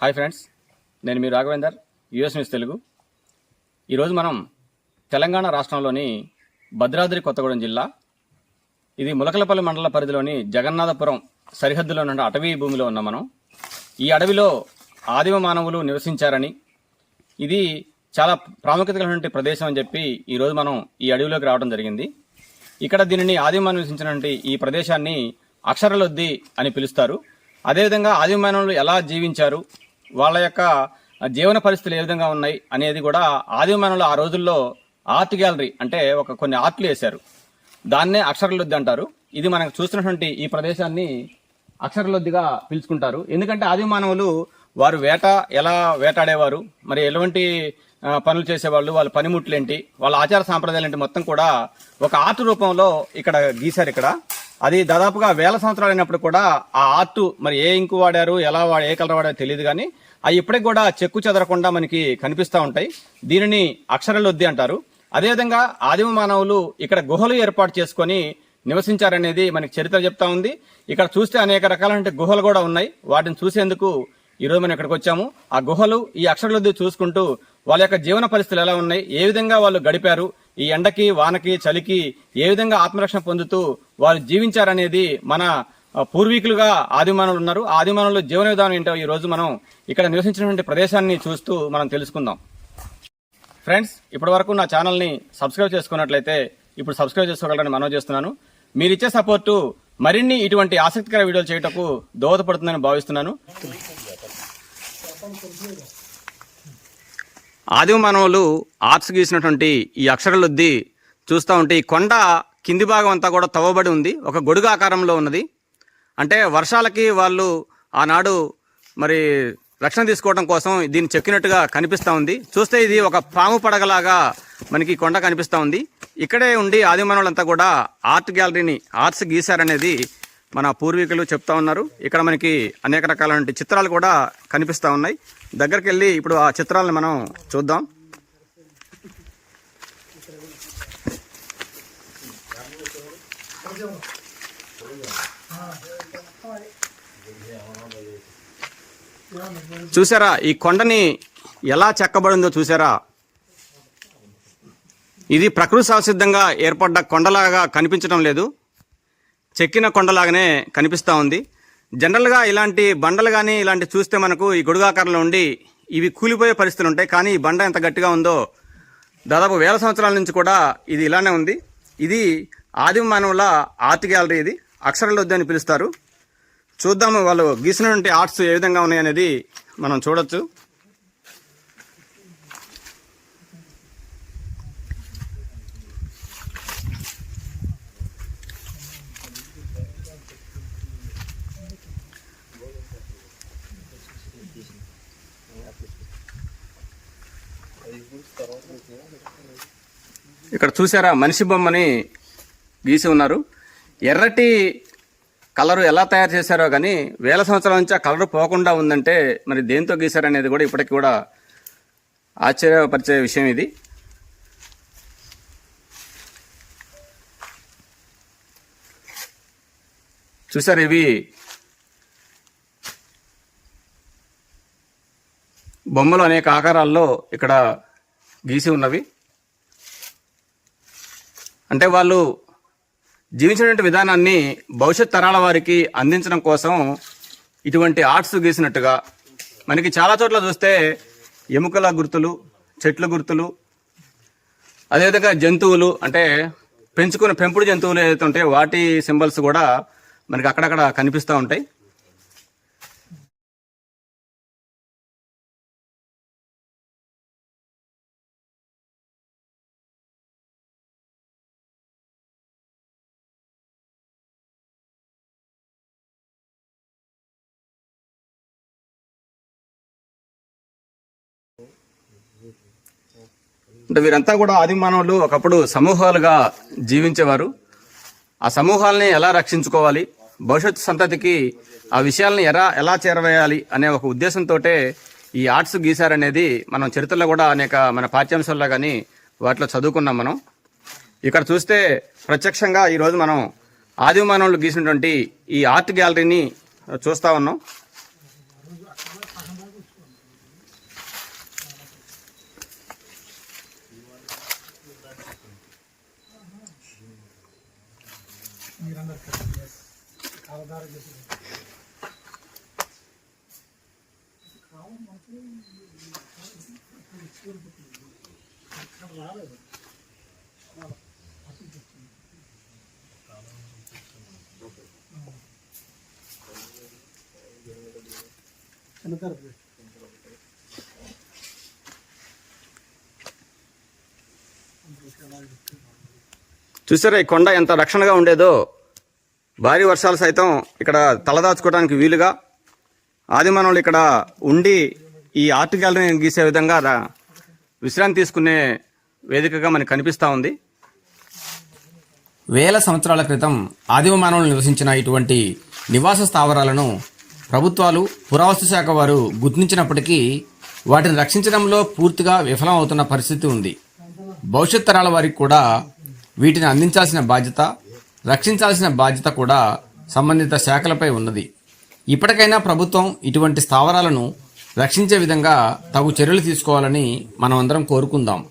Hi friends నేను మీ Raghavender US news Telugu. ఈరోజు మనం తెలంగాణ రాష్ట్రంలోని భద్రాద్రి కొత్తగూడెం జిల్లా ఇది ములకలపల్లి మండల పరిధిలోని జగన్నాథపురం సరిహద్దులో ఉన్న అటవీ భూమిలో ఉన్నాం మనం. ఈ అడవిలో ఆదిమ మానవులు నివసించారని ఇది చాలా ప్రాముఖ్యత కలిగినటువంటి ప్రదేశం అని చెప్పి ఈరోజు మనం ఈ అడవిలోకి రావడం జరిగింది. ఇక్కడ దీనిని ఆదిమ నివసించినటువంటి ఈ ప్రదేశాన్ని అక్షరలొద్ది అని పిలుస్తారు. అదేవిధంగా ఆదిమ మానవులు ఎలా జీవించారు వాళ్ళ యొక్క జీవన పరిస్థితులు ఏ విధంగా ఉన్నాయి అనేది కూడా ఆదిమానంలో ఆ రోజుల్లో ఆర్ట్ గ్యాలరీ అంటే ఒక కొన్ని ఆర్ట్లు వేశారు. దాన్నే అక్షరలొద్ది అంటారు. ఇది మనకు చూస్తున్నటువంటి ఈ ప్రదేశాన్ని అక్షరలొద్దిగా పిలుచుకుంటారు. ఎందుకంటే ఆదిమానవులు వారు వేట ఎలా వేటాడేవారు మరి ఎలాంటి పనులు చేసేవాళ్ళు వాళ్ళ పనిముట్లు ఏంటి వాళ్ళ ఆచార సాంప్రదాయాలు ఏంటి మొత్తం కూడా ఒక ఆర్ట్ రూపంలో ఇక్కడ గీశారు ఇక్కడ. అది దాదాపుగా వేల సంవత్సరాలు అయినప్పుడు కూడా ఆ ఆర్ట్ మరి ఏ ఇంకు వాడారు ఎలా వాడు ఏ కలర్ వాడారో తెలియదు కానీ అవి ఇప్పటికి కూడా చెక్కు చెదరకుండా మనకి కనిపిస్తూ ఉంటాయి. దీనిని అక్షరలొద్ది అంటారు. అదేవిధంగా ఆదిమ మానవులు ఇక్కడ గుహలు ఏర్పాటు చేసుకొని నివసించారనేది మనకి చరిత్ర చెప్తా ఉంది. ఇక్కడ చూస్తే అనేక రకాలైన గుహలు కూడా ఉన్నాయి. వాటిని చూసేందుకు ఈరోజు మనం ఇక్కడికి వచ్చాము. ఆ గుహలు ఈ అక్షరలొద్ది చూసుకుంటూ వాళ్ళ యొక్క జీవన పరిస్థితులు ఎలా ఉన్నాయి? ఏ విధంగా వాళ్ళు గడిపారు? ఈ ఎండకి వానకి చలికి ఏ విధంగా ఆత్మరక్షణ పొందుతూ వారు జీవించారనేది మన పూర్వీకులుగా ఆదిమానులు ఉన్నారు. ఆ జీవన విధానం ఏంటో ఈ రోజు మనం ఇక్కడ నివసించినటువంటి ప్రదేశాన్ని చూస్తూ మనం తెలుసుకుందాం. ఫ్రెండ్స్ ఇప్పటి వరకు నా ఛానల్ని సబ్స్క్రైబ్ చేసుకున్నట్లయితే ఇప్పుడు సబ్స్క్రైబ్ చేసుకోగలరని మనం చేస్తున్నాను. మీరు ఇచ్చే సపోర్టు మరిన్ని ఇటువంటి ఆసక్తికర వీడియోలు చేయటకు దోహదపడుతుందని భావిస్తున్నాను. ఆదిమ మానవులు ఆర్ట్స్ గీసినటువంటి ఈ అక్షరలొద్ది చూస్తూ ఉంటే ఈ కొండ కింది భాగం అంతా కూడా తవ్వబడి ఉంది. ఒక గొడుగు ఆకారంలో ఉన్నది. అంటే వర్షాలకి వాళ్ళు ఆనాడు మరి రక్షణ తీసుకోవడం కోసం దీన్ని చెక్కినట్టుగా కనిపిస్తూ ఉంది. చూస్తే ఇది ఒక పాము పడగలాగా మనకి కొండ కనిపిస్తూ ఉంది. ఇక్కడే ఉండి ఆదిమానవులంతా కూడా ఆర్ట్ గ్యాలరీని ఆర్ట్స్ గీశారనేది మన పూర్వీకులు చెప్తా ఉన్నారు. ఇక్కడ మనకి అనేక రకాలైన చిత్రాలు కూడా కనిపిస్తూ ఉన్నాయి. దగ్గరికి వెళ్ళి ఇప్పుడు ఆ చిత్రాలను మనం చూద్దాం. చూసారా ఈ కొండని ఎలా చెక్కబడిందో చూసారా? ఇది ప్రకృతి సహసిద్ధంగా ఏర్పడ్డ కొండలాగా కనిపించడం లేదు. చెక్కిన కొండలాగానే కనిపిస్తూ ఉంది. జనరల్గా ఇలాంటి బండలు కానీ ఇలాంటి చూస్తే మనకు ఈ గొడుగాకారంలో ఉండి ఇవి కూలిపోయే పరిస్థితులు ఉంటాయి. కానీ ఈ బండ ఎంత గట్టిగా ఉందో దాదాపు వేల సంవత్సరాల నుంచి కూడా ఇది ఇలానే ఉంది. ఇది ఆదిమ మానవుల ఆర్ట్ గ్యాలరీ ఇది. అక్షరాలు వద్దని పిలుస్తారు. చూద్దాము వాళ్ళు గీసినటువంటి ఆర్ట్స్ ఏ విధంగా ఉన్నాయనేది మనం చూడొచ్చు. ఇక్కడ చూసారా మనిషి బొమ్మని గీసి ఉన్నారు. ఎర్రటి కలరు ఎలా తయారు చేశారో కానీ వేల సంవత్సరాల నుంచి ఆ కలర్ పోకుండా ఉందంటే మరి దేంతో గీశారనేది కూడా ఇప్పటికి కూడా ఆశ్చర్యపరిచే విషయం ఇది. చూసారు ఇవి? బొమ్మలు అనేక ఆకారాల్లో ఇక్కడ గీసి ఉన్నవి. అంటే వాళ్ళు జీవించినటువంటి విధానాన్ని భవిష్యత్ తరాల వారికి అందించడం కోసం ఇటువంటి ఆర్ట్స్ గీసినట్టుగా మనకి చాలా చోట్ల చూస్తే ఎముకల గుర్తులు చెట్ల గుర్తులు అదేవిధంగా జంతువులు అంటే పెంచుకున్న పెంపుడు జంతువులు ఏదైతే ఉంటాయో వాటి సింబల్స్ కూడా మనకి అక్కడక్కడ కనిపిస్తూ ఉంటాయి. అంటే వీరంతా కూడా ఆది మానవులు ఒకప్పుడు సమూహాలుగా జీవించేవారు. ఆ సమూహాలని ఎలా రక్షించుకోవాలి? భవిష్యత్తు సంతతికి ఆ విషయాలను ఎలా ఎలా చేరవేయాలి అనే ఒక ఉద్దేశంతో ఈ ఆర్ట్స్ గీశారనేది మనం చరిత్రలో కూడా అనేక మన పాఠ్యాంశాల్లో కానీ వాటిలో చదువుకున్నాం మనం. ఇక్కడ చూస్తే ప్రత్యక్షంగా ఈరోజు మనం ఆది మానవులు గీసినటువంటి ఈ ఆర్ట్ గ్యాలరీని చూస్తా ఉన్నాం. చూసారా ఈ కొండ ఎంత రక్షణగా ఉండేదో? భారీ వర్షాలు సైతం ఇక్కడ తలదాచుకోవడానికి వీలుగా ఆదిమానవులు ఇక్కడ ఉండి ఈ ఆర్ట్ గ్యాలరీని గీసే విధంగా విశ్రాంతి తీసుకునే వేదికగా మనకు కనిపిస్తూ ఉంది. వేల సంవత్సరాల క్రితం ఆదిమ మానవులు నివసించిన ఇటువంటి నివాస స్థావరాలను ప్రభుత్వాలు పురావస్తు శాఖ వారు గుర్తించినప్పటికీ వాటిని రక్షించడంలో పూర్తిగా విఫలం అవుతున్న పరిస్థితి ఉంది. భవిష్యత్ తరాల వారికి కూడా వీటిని అందించాల్సిన బాధ్యత రక్షించాల్సిన బాధ్యత కూడా సంబంధిత శాఖలపై ఉన్నది. ఇప్పటికైనా ప్రభుత్వం ఇటువంటి స్థావరాలను రక్షించే విధంగా తగు చర్యలు తీసుకోవాలని మనం అందరం కోరుకుందాం.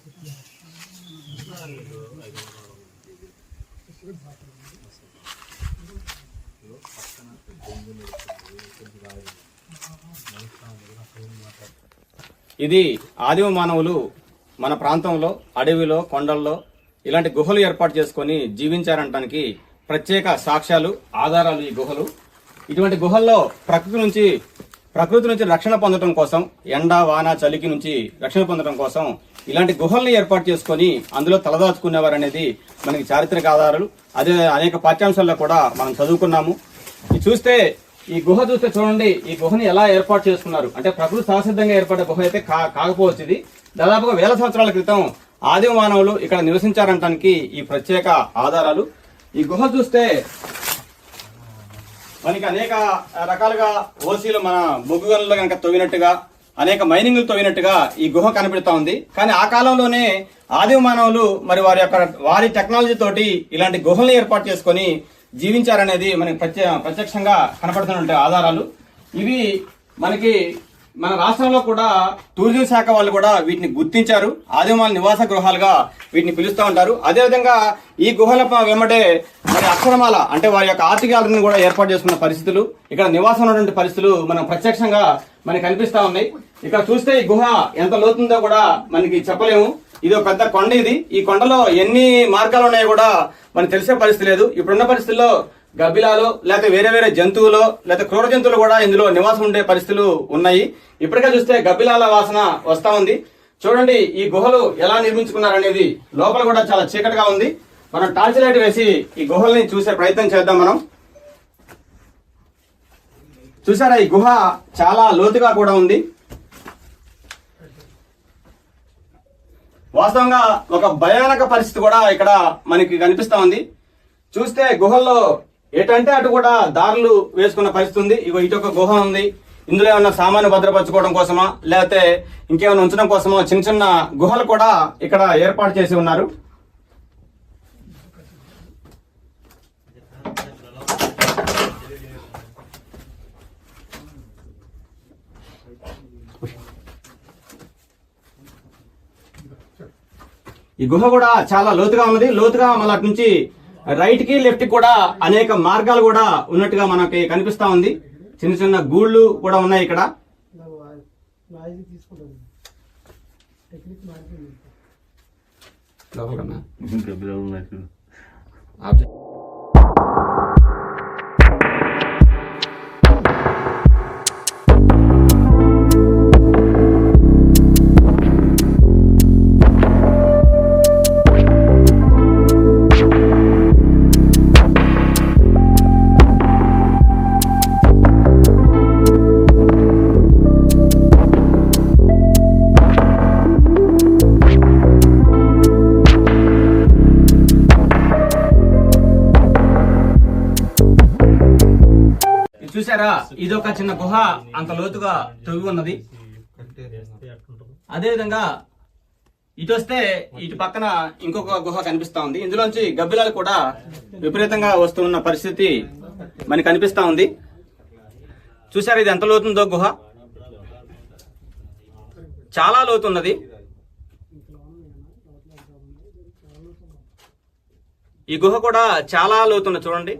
ఇది ఆదిమ మానవులు మన ప్రాంతంలో అడవిలో కొండల్లో ఇలాంటి గుహలు ఏర్పాటు చేసుకొని జీవించారనడానికి ప్రత్యేక సాక్ష్యాలు ఆధారాలు ఈ గుహలు. ఇటువంటి గుహల్లో ప్రకృతి నుంచి ప్రకృతి నుంచి రక్షణ పొందడం కోసం ఎండ వాన చలికి నుంచి రక్షణ పొందడం కోసం ఇలాంటి గుహల్ని ఏర్పాటు చేసుకొని అందులో తలదాచుకునేవారు అనేది మనకి చారిత్రక ఆధారాలు. అదే అనేక పాఠ్యాంశాల్లో కూడా మనం చదువుకున్నాము. ఇది చూస్తే ఈ గుహ చూస్తే చూడండి ఈ గుహని ఎలా ఏర్పాటు చేసుకున్నారు. అంటే ప్రకృతి సహసిద్ధంగా ఏర్పడ్డ గుహ అయితే కా- కాకపోవచ్చు ఇది. దాదాపుగా వేల సంవత్సరాల క్రితం ఆదిమ మానవులు ఇక్కడ నివసించారంటానికి ఈ ప్రత్యేక ఆధారాలు. ఈ గుహ చూస్తే మనకి అనేక రకాలుగా ఓసీలు మన బొగ్గు గనుల్లో కనుక తవ్వినట్టుగా అనేక మైనింగ్లు తవ్వినట్టుగా ఈ గుహ కనిపెడతా ఉంది. కానీ ఆ కాలంలోనే ఆదిమ మానవులు మరి వారి యొక్క వారి టెక్నాలజీ తోటి ఇలాంటి గుహల్ని ఏర్పాటు చేసుకొని జీవించారనేది మనకి ప్రత్యక్షంగా కనపడుతున్న ఆధారాలు. ఇవి మనకి మన రాష్ట్రంలో కూడా టూరిజం శాఖ వాళ్ళు కూడా వీటిని గుర్తించారు. ఆదిమాల నివాస గృహాలుగా వీటిని పిలుస్తూ ఉంటారు. అదేవిధంగా ఈ గుహల వెంబడే మరి అక్షరమాల అంటే వారి యొక్క ఆర్థిక గ్యాలరీని కూడా ఏర్పాటు చేసుకున్న పరిస్థితులు ఇక్కడ నివాసం ఉన్నటువంటి పరిస్థితులు మనం ప్రత్యక్షంగా మనకి కనిపిస్తూ ఉన్నాయి. ఇక్కడ చూస్తే ఈ గుహ ఎంత లోతుందో కూడా మనకి చెప్పలేము. ఇది ఒక పెద్ద కొండ ఇది. ఈ కొండలో ఎన్ని మార్గాలు ఉన్నాయో కూడా మనకు తెలిసే పరిస్థితి లేదు. ఇప్పుడున్న పరిస్థితుల్లో గబ్బిలాలు లేకపోతే వేరే వేరే జంతువులు లేకపోతే క్రూర జంతువులు కూడా ఇందులో నివాసం ఉండే పరిస్థితులు ఉన్నాయి. ఇప్పటికే చూస్తే గబ్బిలాల వాసన వస్తా ఉంది. చూడండి ఈ గుహలు ఎలా నిర్మించుకున్నారనేది లోపల కూడా చాలా చీకటిగా ఉంది. మనం టార్చ్ లైట్ వేసి ఈ గుహల్ని చూసే ప్రయత్నం చేద్దాం మనం. చూసారా ఈ గుహ చాలా లోతుగా కూడా ఉంది. వాస్తవంగా ఒక భయానక పరిస్థితి కూడా ఇక్కడ మనకి కనిపిస్తా ఉంది. చూస్తే గుహల్లో ఎటంటే అటు కూడా దారులు వేసుకున్న పరిస్థితి ఉంది. ఇగో ఇటు ఒక గుహ ఉంది. ఇందులో ఏమన్నా సామాను భద్రపరచుకోవడం కోసమా? లేకపోతే ఇంకేమైనా ఉంచడం కోసమో? చిన్న చిన్న గుహలు కూడా ఇక్కడ ఏర్పాటు చేసి ఉన్నారు. ఈ గుహ కూడా చాలా లోతుగా ఉన్నది. లోతుగా మళ్ళీ అటు నుంచి రైట్కి లెఫ్ట్కి కూడా అనేక మార్గాలు కూడా ఉన్నట్టుగా మనకి కనిపిస్తా ఉంది. చిన్న చిన్న గూళ్ళు కూడా ఉన్నాయి ఇక్కడ. చూసారా ఇది ఒక చిన్న గుహ అంత లోతుగా తవ్వి ఉన్నది. అదే విధంగా ఇటు వస్తే ఇటు పక్కన ఇంకొక గుహ కనిపిస్తా ఉంది. ఇందులోంచి గబ్బిలాలు కూడా విపరీతంగా వస్తున్న పరిస్థితి మనకి కనిపిస్తా ఉంది. చూసారా ఇది ఎంత లోతుందో గుహ? చాలా లోతున్నది. ఈ గుహ కూడా చాలా లోతున్నది. చూడండి.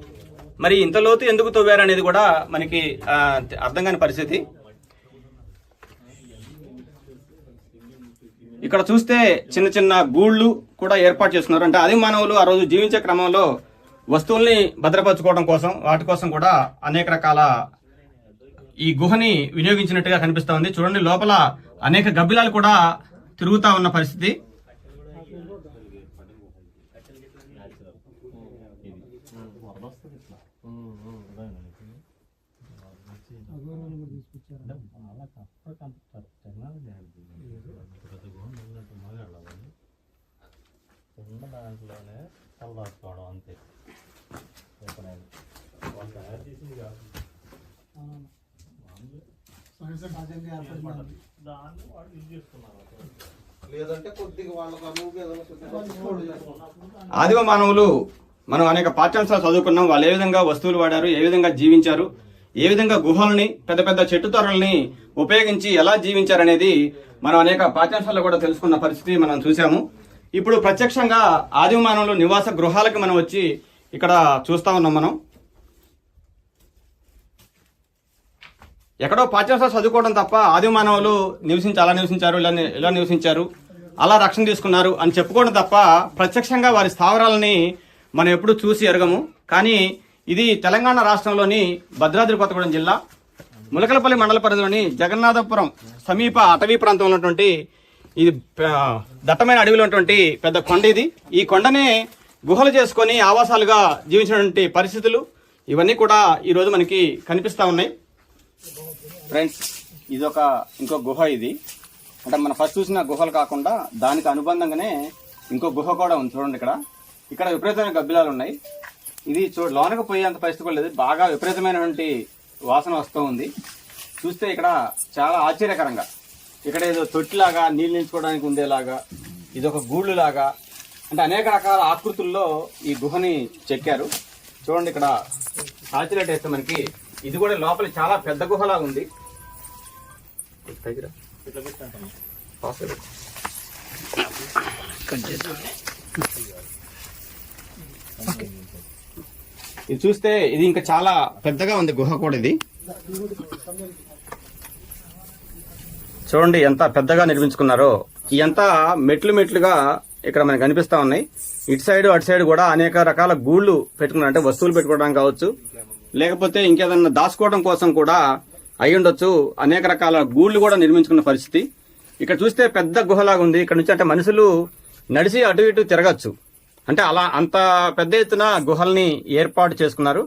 మరి ఇంత లోతు ఎందుకు తవ్వారు అనేది కూడా మనకి అర్థం కాని పరిస్థితి. ఇక్కడ చూస్తే చిన్న చిన్న గూళ్ళు కూడా ఏర్పాటు చేస్తున్నారు. అంటే అది మానవులు ఆ రోజు జీవించే క్రమంలో వస్తువుల్ని భద్రపరచుకోవడం కోసం వాటి కోసం కూడా అనేక రకాల ఈ గుహని వినియోగించినట్టుగా కనిపిస్తూ ఉంది. చూడండి లోపల అనేక గబ్బిలాలు కూడా తిరుగుతూ ఉన్న పరిస్థితి. ఉన్న దాంట్లోనే చల్లార్చుకోవడం అంతే. ఎప్పుడైనా. వాళ్ళు తయారు చేసింది కాదు. దాన్ని వాడు యూజ్ చేసుకున్నారు లేదంటే కొద్దిగా వాళ్ళకి అనువు ఏదైనా ఆదిమ మానవులు. మనం అనేక పాఠ్యాంశాలు చదువుకున్నాం. వాళ్ళు ఏ విధంగా వస్తువులు వాడారు ఏ విధంగా జీవించారు ఏ విధంగా గుహల్ని పెద్ద పెద్ద చెట్టు తొరల్ని ఉపయోగించి ఎలా జీవించారనేది మనం అనేక పాఠ్యాంశాల్లో కూడా తెలుసుకున్న పరిస్థితి మనం చూసాము ఇప్పుడు ప్రత్యక్షంగా ఆదిమ మానవులు నివాస గృహాలకు మనం వచ్చి ఇక్కడ చూస్తా ఉన్నాం మనం. ఎక్కడో పాఠ్యాంశాలు చదువుకోవడం తప్ప ఆదిమ మానవులు నివసించి అలా నివసించారు ఇలా ఎలా ఇలా నివసించారు అలా రక్షణ తీసుకున్నారు అని చెప్పుకోవడం తప్ప ప్రత్యక్షంగా వారి స్థావరాలని మనం ఎప్పుడు చూసి ఎరగము. కానీ ఇది తెలంగాణ రాష్ట్రంలోని భద్రాద్రి కొత్తగూడెం జిల్లా ములకలపల్లి మండల పరిధిలోని జగన్నాథపురం సమీప అటవీ ప్రాంతంలో ఉన్నటువంటి ఇది దట్టమైన అడవిలో ఉన్నటువంటి పెద్ద కొండ ఇది. ఈ కొండనే గుహలు చేసుకొని ఆవాసాలుగా జీవించినటువంటి పరిస్థితులు ఇవన్నీ కూడా ఈరోజు మనకి కనిపిస్తా ఉన్నాయి. ఫ్రెండ్స్ ఇది ఒక ఇంకో గుహ ఇది. అంటే మనం ఫస్ట్ చూసిన గుహలు కాకుండా దానికి అనుబంధంగానే ఇంకో గుహ కూడా ఉంది చూడండి ఇక్కడ. ఇక్కడ విపరీతమైన గబ్బిలాలు ఉన్నాయి. ఇది చూ లోనకు పోయేంత పరిస్థితి కూడా లేదు. బాగా విపరీతమైనటువంటి వాసన వస్తూ ఉంది. చూస్తే ఇక్కడ చాలా ఆశ్చర్యకరంగా. ఇక్కడ ఏదో తొట్టిలాగా నీళ్ళు నిలుచుకోవడానికి ఉండేలాగా ఇది ఒక గూళ్ళు లాగా అంటే అనేక రకాల ఆకృతుల్లో ఈ గుహని చెక్కారు. చూడండి ఇక్కడ సాచిలెట్ వేస్తే మనకి ఇది కూడా లోపల చాలా పెద్ద గుహలా ఉంది. దగ్గర. ఇది చూస్తే ఇది ఇంకా చాలా పెద్దగా ఉంది గుహ కూడా ఇది. చూడండి ఎంత పెద్దగా నిర్మించుకున్నారో. ఎంత మెట్లు మెట్లుగా ఇక్కడ మనకు కనిపిస్తా ఉన్నాయి. ఇటు సైడ్ అటు సైడ్ కూడా అనేక రకాల గూళ్ళు పెట్టుకున్నారు. అంటే వస్తువులు పెట్టుకోవడానికి కావచ్చు. లేకపోతే ఇంకేదన్నా దాచుకోవడం కోసం కూడా అయి ఉండొచ్చు. అనేక రకాల గూళ్ళు కూడా నిర్మించుకున్న పరిస్థితి. ఇక్కడ చూస్తే పెద్ద గుహలాగా ఉంది. ఇక్కడ నుంచి అంటే మనుషులు నడిచి అటు ఇటు తిరగచ్చు. అంటే అలా అంత పెద్ద ఎత్తున గుహల్ని ఏర్పాటు చేసుకున్నారు.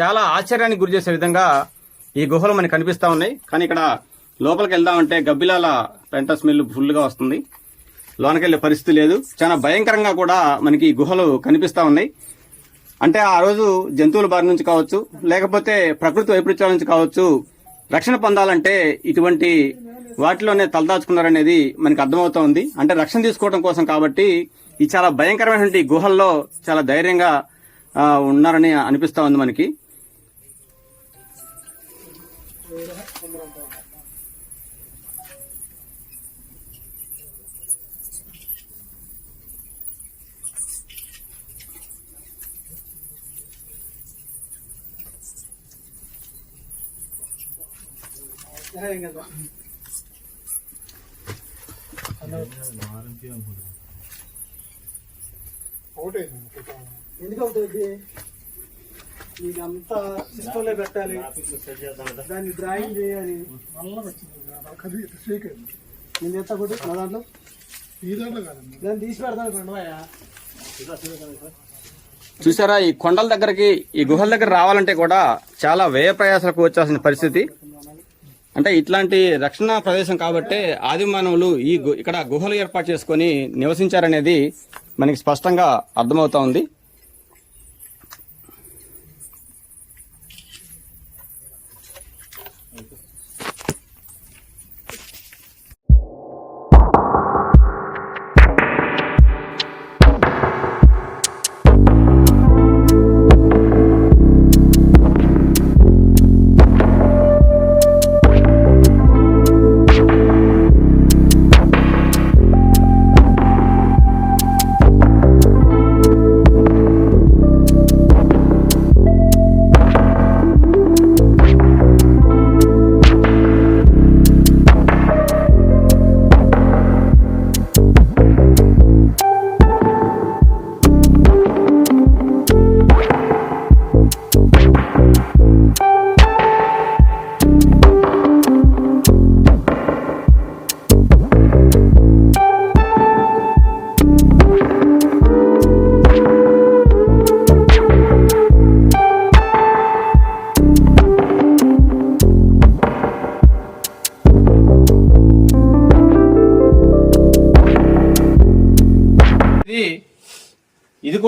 చాలా ఆశ్చర్యానికి గురి చేసే విధంగా ఈ గుహలు మనకి కనిపిస్తా ఉన్నాయి. కానీ ఇక్కడ లోపలికి వెళ్దామంటే గబ్బిలాల పెంట స్మెల్ ఫుల్గా వస్తుంది. లోనకెళ్ళే పరిస్థితి లేదు. చాలా భయంకరంగా కూడా మనకి ఈ గుహలు కనిపిస్తా ఉన్నాయి. అంటే ఆ రోజు జంతువుల బారి నుంచి కావచ్చు లేకపోతే ప్రకృతి వైపరీత్యాల నుంచి కావచ్చు రక్షణ పొందాలంటే ఇటువంటి వాటిలోనే తలదాచుకున్నారనేది మనకి అర్థమవుతోంది అంటే రక్షణ తీసుకోవడం కోసం కాబట్టి ఈ చాలా భయంకరమైనటువంటి గుహల్లో చాలా ధైర్యంగా ఉన్నారని అనిపిస్తా ఉంది మనకి. కదా ఎందుకు అవుతుంది అంతా సిస్టంలో పెట్టాలి. దాన్ని డ్రాయింగ్ చేయాలి. నేను చెప్తా కొట్టి నా దాంట్లో? దాన్ని తీసి పెడతాను చూసారా ఈ కొండల దగ్గరికి ఈ గుహల దగ్గర రావాలంటే కూడా చాలా వ్యయ ప్రయాసాలకు వచ్చాల్సిన పరిస్థితి. అంటే ఇట్లాంటి రక్షణ ప్రదేశం కాబట్టే ఆది మానవులు ఈ గు- ఇక్కడ గుహలు ఏర్పాటు చేసుకొని నివసించారనేది మనకి స్పష్టంగా అర్థమవుతా ఉంది.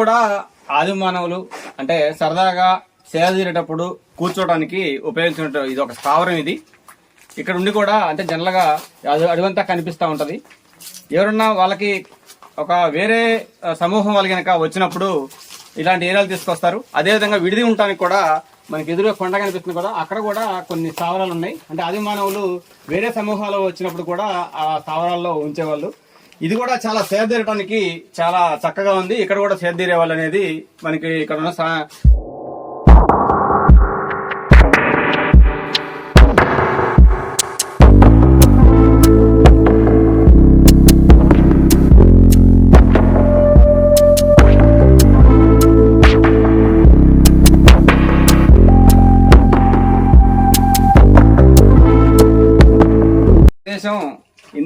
కూడా ఆది మానవులు అంటే సరదాగా సేద తీరేటప్పుడు కూర్చోవడానికి ఉపయోగించిన ఇది ఒక స్థావరం ఇది. ఇక్కడ ఉండి కూడా అంటే జనరల్గా అడివంతా కనిపిస్తూ ఉంటది. ఎవరన్నా వాళ్ళకి ఒక వేరే సమూహం వాళ్ళు కనుక వచ్చినప్పుడు ఇలాంటి ఏరియాలు తీసుకొస్తారు. అదేవిధంగా విడిది ఉండటానికి కూడా మనకి ఎదురుగా కొండ కనిపిస్తుంది కదా అక్కడ కూడా కొన్ని స్థావరాలు ఉన్నాయి. అంటే ఆది మానవులు వేరే సమూహాలు వచ్చినప్పుడు కూడా ఆ స్థావరాల్లో ఉంచేవాళ్ళు. ఇది కూడా చాలా సేదీరడానికి చాలా చక్కగా ఉంది. ఇక్కడ కూడా సేద తీరే వాళ్ళు అనేది మనకి ఇక్కడ ఉన్న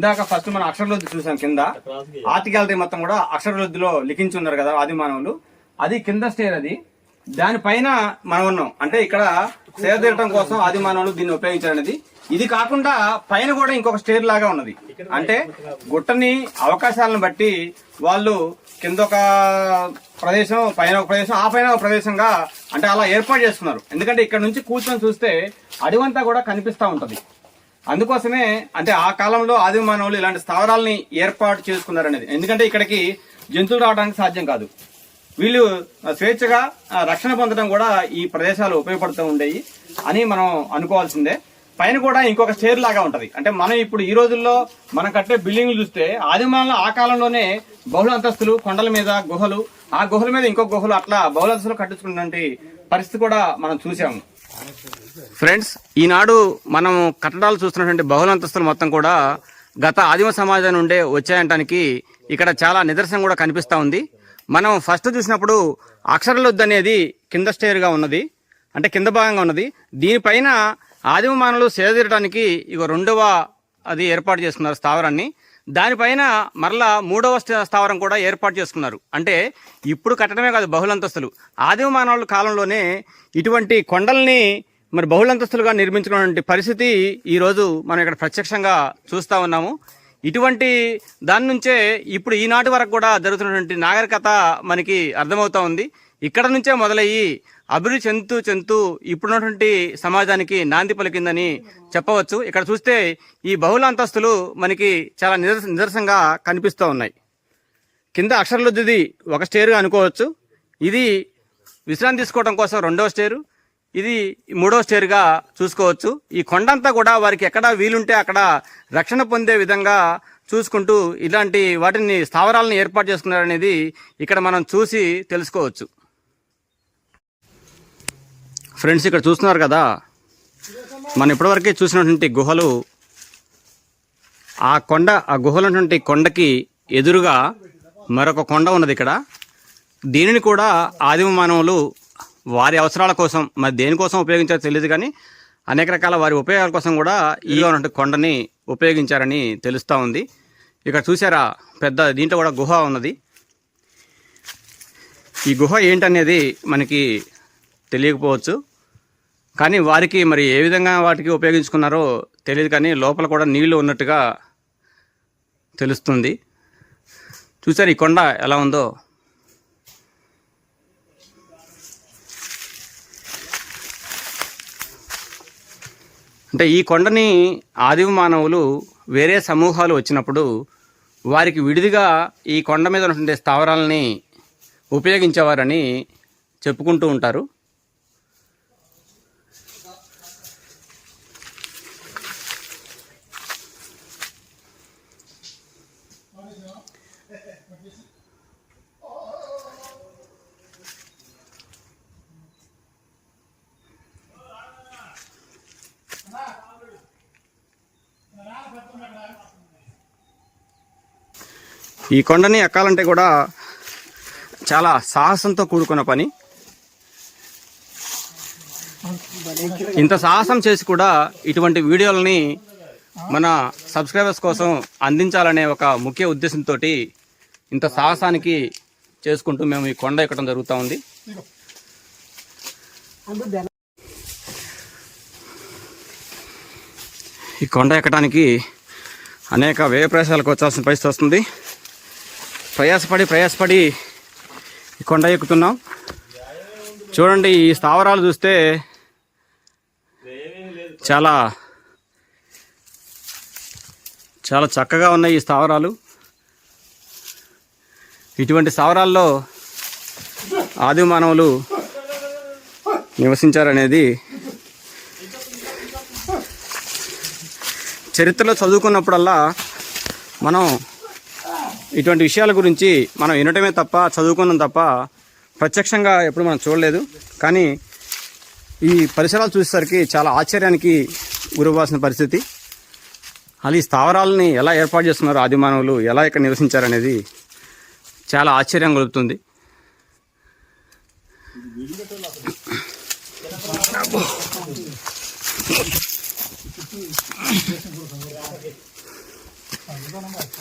ఇందాక ఫస్ట్ మనం అక్షరలొద్దు చూసాం కింద. ఆర్ట్ గ్యాలరీ మొత్తం కూడా అక్షరలొద్దులో లిఖించి ఉన్నారు కదా ఆది మానవులు అది కింద స్టేర్ అది. దానిపైన మనం ఉన్నాం. అంటే ఇక్కడ సేవ తీరటం కోసం ఆది మానవులు దీన్ని ఉపయోగించారనేది. ఇది కాకుండా పైన కూడా ఇంకొక స్టేర్ లాగా ఉన్నది. అంటే గుట్టని అవకాశాలను బట్టి వాళ్ళు కింద ఒక ప్రదేశం పైన ఒక ప్రదేశం ఆ పైన ఒక ప్రదేశంగా అంటే అలా ఏర్పాటు చేస్తున్నారు ఎందుకంటే ఇక్కడ నుంచి కూర్చొని చూస్తే అడివంతా కూడా కనిపిస్తా ఉంటుంది. అందుకోసమే అంటే ఆ కాలంలో ఆదిమ మానవులు ఇలాంటి స్థావరాలని ఏర్పాటు చేసుకున్నారనేది. ఎందుకంటే ఇక్కడికి జంతువులు రావడానికి సాధ్యం కాదు. వీళ్ళు స్వేచ్ఛగా రక్షణ పొందడం కూడా ఈ ప్రదేశాలు ఉపయోగపడుతూ ఉండేవి అని మనం అనుకోవాల్సిందే. పైన కూడా ఇంకొక స్టేర్ లాగా ఉంటది. అంటే మనం ఇప్పుడు ఈ రోజుల్లో మనం కట్టే బిల్డింగ్లు చూస్తే ఆదిమానంలో ఆ కాలంలోనే బహుళ అంతస్తులు కొండల మీద గుహలు ఆ గుహల మీద ఇంకో గుహలు అట్లా బహుళ అంతస్తులు కట్టించుకున్నటువంటి పరిస్థితి కూడా మనం చూసాము ఫ్రెండ్స్ ఈనాడు మనం కట్టడాలు చూస్తున్నటువంటి బహుళంతస్తులు మొత్తం కూడా గత ఆదిమ సమాజం నుండే వచ్చాయంటానికి ఇక్కడ చాలా నిదర్శనం కూడా కనిపిస్తూ ఉంది. మనం ఫస్ట్ చూసినప్పుడు అక్షరలొద్దు అనేది కింద స్టేర్గా ఉన్నది అంటే కింద భాగంగా ఉన్నది. దీనిపైన ఆదిమ మానవులు సేదీరడానికి ఇక రెండవ అది ఏర్పాటు చేసుకున్నారు స్థావరాన్ని. దానిపైన మరలా మూడవ స్థావరం కూడా ఏర్పాటు చేసుకున్నారు. అంటే ఇప్పుడు కట్టడమే కాదు బహుళంతస్తులు. ఆదిమ మానవుల కాలంలోనే ఇటువంటి కొండల్ని మరి బహుళంతస్తులుగా నిర్మించుకున్నటువంటి పరిస్థితి ఈరోజు మనం ఇక్కడ ప్రత్యక్షంగా చూస్తూ ఉన్నాము. ఇటువంటి దాని నుంచే ఇప్పుడు ఈనాటి వరకు కూడా జరుగుతున్నటువంటి నాగరికత మనకి అర్థమవుతూ ఉంది. ఇక్కడ నుంచే మొదలయ్యి అభివృద్ధి చెందుతూ చెందుతూ ఇప్పుడున్నటువంటి సమాజానికి నాంది పలికిందని చెప్పవచ్చు. ఇక్కడ చూస్తే ఈ బహుళ అంతస్తులు మనకి చాలా నిదర్ నిదర్శనంగా కనిపిస్తూ ఉన్నాయి. కింద అక్షరలుద్ది ఒక స్టేరుగా అనుకోవచ్చు. ఇది విశ్రాంతి తీసుకోవడం కోసం రెండవ స్టేరు. ఇది మూడవ స్టేరుగా చూసుకోవచ్చు. ఈ కొండంతా కూడా వారికి ఎక్కడ వీలుంటే అక్కడ రక్షణ పొందే విధంగా చూసుకుంటూ ఇలాంటి వాటిని స్థావరాలను ఏర్పాటు చేసుకున్నారనేది ఇక్కడ మనం చూసి తెలుసుకోవచ్చు. ఫ్రెండ్స్ ఇక్కడ చూస్తున్నారు కదా? మనం ఇప్పటివరకే చూసినటువంటి గుహలు ఆ కొండ ఆ గుహలో కొండకి ఎదురుగా మరొక కొండ ఉన్నది ఇక్కడ. దీనిని కూడా ఆదిమ మానవులు వారి అవసరాల కోసం మరి దేనికోసం ఉపయోగించారో తెలియదు కానీ అనేక రకాల వారి ఉపయోగాల కోసం కూడా ఈ ఉన్నటువంటి కొండని ఉపయోగించారని తెలుస్తూ ఉంది. ఇక్కడ చూసారా పెద్ద దీంట్లో కూడా గుహ ఉన్నది. ఈ గుహ ఏంటనేది మనకి తెలియకపోవచ్చు. కానీ వారికి మరి ఏ విధంగా వాటికి ఉపయోగించుకున్నారో తెలియదు కానీ లోపల కూడా నీళ్ళు ఉన్నట్టుగా తెలుస్తుంది. చూసారు ఈ కొండ ఎలా ఉందో? అంటే ఈ కొండని ఆదిమ మానవులు వేరే సమూహాలు వచ్చినప్పుడు వారికి విడిదిగా ఈ కొండ మీద ఉన్నటువంటి స్థావరాలని ఉపయోగించేవారని చెప్పుకుంటూ ఉంటారు. ఈ కొండని ఎక్కాలంటే కూడా చాలా సాహసంతో కూడుకున్న పని. ఇంత సాహసం చేసి కూడా ఇటువంటి వీడియోలని మన సబ్స్క్రైబర్స్ కోసం అందించాలనే ఒక ముఖ్య ఉద్దేశంతో ఇంత సాహసానికి చేసుకుంటూ మేము ఈ కొండ ఎక్కడం జరుగుతూ ఉంది. ఈ కొండ ఎక్కడానికి అనేక వ్యయ ప్రయాసాలకు వచ్చాల్సిన పరిస్థితి వస్తుంది. ప్రయాసపడి ప్రయాసపడి కొండ ఎక్కుతున్నాం. చూడండి ఈ స్థావరాలు చూస్తే చాలా చాలా చక్కగా ఉన్నాయి ఈ స్థావరాలు. ఇటువంటి స్థావరాల్లో ఆది మానవులు నివసించారనేది చరిత్రలో చదువుకున్నప్పుడల్లా మనం ఇటువంటి విషయాల గురించి మనం వినటమే తప్ప చదువుకున్నాం తప్ప ప్రత్యక్షంగా ఎప్పుడు మనం చూడలేదు. కానీ ఈ పరిసరాలు చూసేసరికి చాలా ఆశ్చర్యానికి గురవ్వాల్సిన పరిస్థితి. అలా ఈ స్థావరాలని ఎలా ఏర్పాటు చేస్తున్నారు ఆది మానవులు ఎలా ఇక్కడ నివసించారనేది చాలా ఆశ్చర్యం కలుగుతుంది.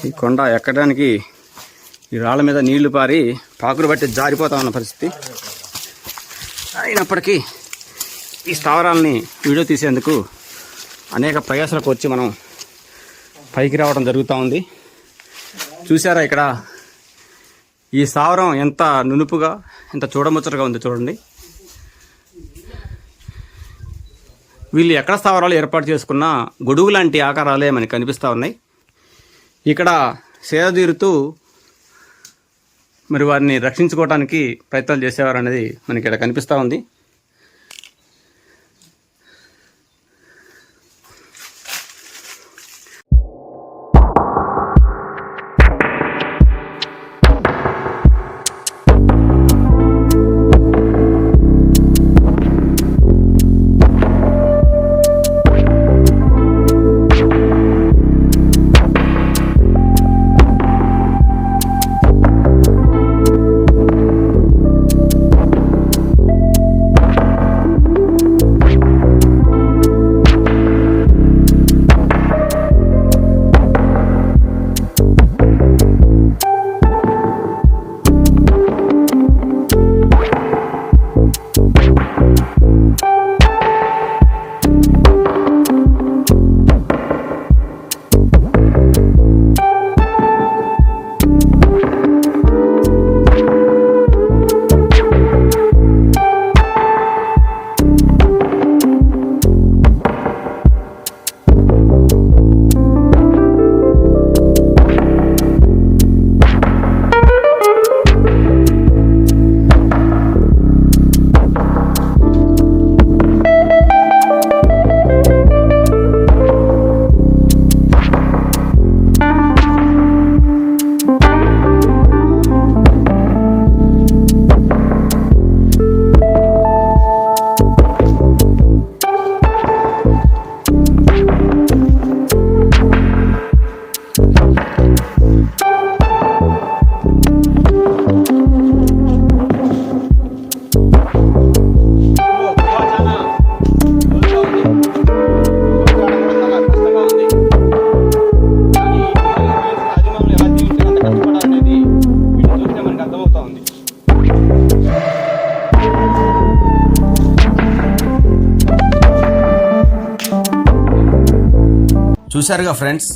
ఈ కొండ ఎక్కడానికి ఈ రాళ్ళ మీద నీళ్ళు పారి పాకులు బట్టి జారిపోతా ఉన్న పరిస్థితి. అయినప్పటికీ ఈ స్థావరాలని వీడియో తీసేందుకు అనేక ప్రయాసాలకు వచ్చి మనం పైకి రావడం జరుగుతూ ఉంది. చూసారా ఇక్కడ? ఈ స్థావరం ఎంత నునుపుగా ఎంత చూడముచ్చటగా ఉంది చూడండి. వీళ్ళు ఎక్కడ స్థావరాలు ఏర్పాటు చేసుకున్న గొడుగు లాంటి ఆకారాలే మనకి కనిపిస్తూ ఉన్నాయి. ఇక్కడ సేద తీరుతూ మరి వారిని రక్షించుకోవడానికి ప్రయత్నాలు చేసేవారు అనేది మనకి ఇక్కడ కనిపిస్తూ ఉంది. చూశారుగా ఫ్రెండ్స్?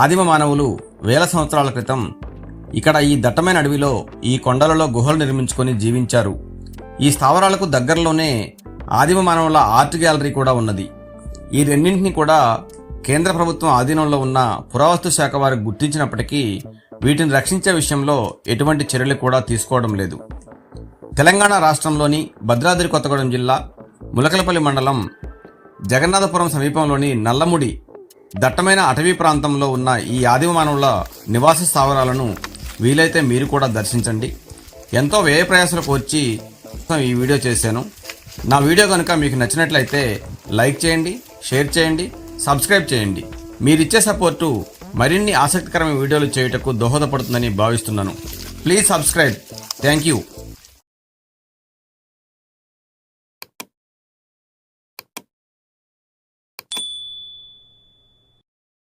ఆదిమ మానవులు వేల సంవత్సరాల క్రితం ఇక్కడ ఈ దట్టమైన అడవిలో ఈ కొండలలో గుహలు నిర్మించుకొని జీవించారు. ఈ స్థావరాలకు దగ్గరలోనే ఆదిమ మానవుల ఆర్ట్ గ్యాలరీ కూడా ఉన్నది. ఈ రెండింటిని కూడా కేంద్ర ప్రభుత్వం ఆధీనంలో ఉన్న పురావస్తు శాఖ వారు గుర్తించినప్పటికీ వీటిని రక్షించే విషయంలో ఎటువంటి చర్యలు కూడా తీసుకోవడం లేదు. తెలంగాణ రాష్ట్రంలోని భద్రాద్రి కొత్తగూడెం జిల్లా ములకలపల్లి మండలం జగన్నాథపురం సమీపంలోని నల్లముడి దట్టమైన అటవీ ప్రాంతంలో ఉన్న ఈ ఆదిమ మానవుల నివాస స్థావరాలను వీలైతే మీరు కూడా దర్శించండి. ఎంతో వ్యయ ప్రయాసాలకు వచ్చి ఈ వీడియో చేశాను. నా వీడియో కనుక మీకు నచ్చినట్లయితే లైక్ చేయండి షేర్ చేయండి సబ్స్క్రైబ్ చేయండి. మీరిచ్చే సపోర్టు మరిన్ని ఆసక్తికరమైన వీడియోలు చేయుటకు దోహదపడుతుందని భావిస్తున్నాను. Please subscribe. Thank you.